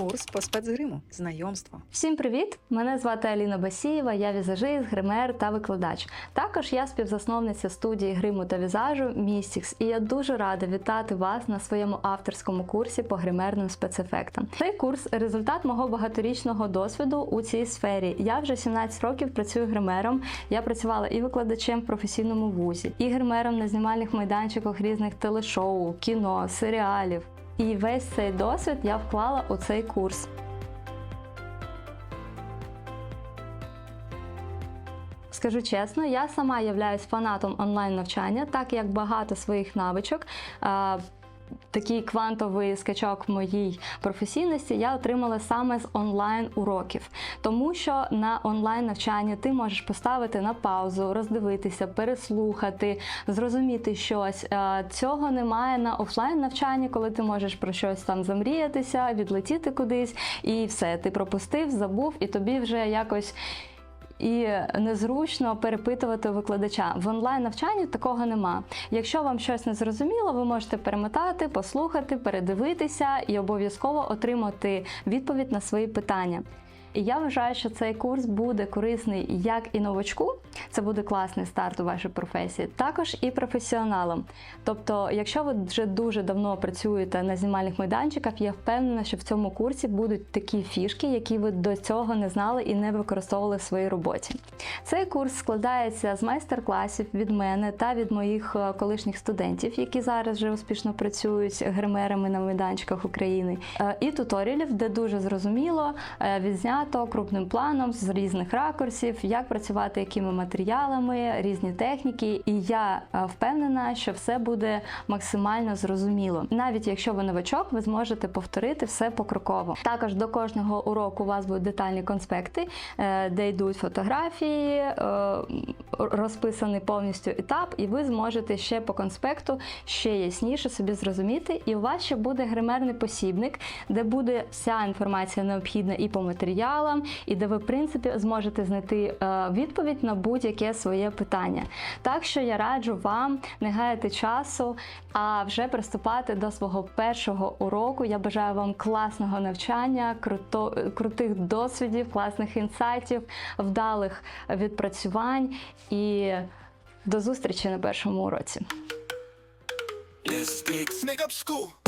Курс по спецгриму. Знайомство. Всім привіт! Мене звати Аліна Басієва, я візажист, гример та викладач. Також я співзасновниця студії гриму та візажу Містікс, і я дуже рада вітати вас на своєму авторському курсі по гримерним спецефектам. Цей курс результат мого багаторічного досвіду у цій сфері. Я вже 17 років працюю гримером. Я працювала і викладачем в професійному вузі, і гримером на знімальних майданчиках різних телешоу, кіно, серіалів. І весь цей досвід я вклала у цей курс. Скажу чесно, я сама являюсь фанатом онлайн навчання, так як багато своїх навичок. Такий квантовий скачок в моїй професійності я отримала саме з онлайн уроків, тому що на онлайн навчанні ти можеш поставити на паузу, роздивитися, переслухати, зрозуміти щось. Е, Цього немає на офлайн навчанні, коли ти можеш про щось там замріятися, відлетіти кудись, і все, ти пропустив, забув, і тобі вже якось і незручно перепитувати викладача. В онлайн навчанні такого нема. Якщо вам щось не зрозуміло, ви можете перемотати, послухати, передивитися і обов'язково отримати відповідь на свої питання. І я вважаю, що цей курс буде корисний як і новачку, це буде класний старт у вашій професії, також і професіоналам. Тобто, якщо ви вже дуже давно працюєте на знімальних майданчиках, я впевнена, що в цьому курсі будуть такі фішки, які ви до цього не знали і не використовували в своїй роботі. Цей курс складається з майстер-класів від мене та від моїх е, колишніх студентів, які зараз вже успішно працюють гримерами на майданчиках України, е, і туторіалів, де дуже зрозуміло е, відзнято крупним планом з різних ракурсів, як працювати якими матеріалами, різні техніки. І я е, впевнена, що все буде максимально зрозуміло. Навіть якщо ви новачок, ви зможете повторити все покроково. Також до кожного уроку у вас будуть детальні конспекти, е, де йдуть фотографії, е, розписаний повністю етап, і ви зможете ще по конспекту ще ясніше собі зрозуміти. І у вас ще буде гримерний посібник, де буде вся інформація необхідна і по матеріалам, і де ви, в принципі, зможете знайти е, відповідь на будь-яке своє питання. Так що я раджу вам не гаяти часу, а вже приступати до свого першого уроку. Я бажаю вам класного навчання, круто, крутих досвідів, класних інсайтів, вдалих відпрацювань і до зустрічі на першому уроці. Let's get sneak up school.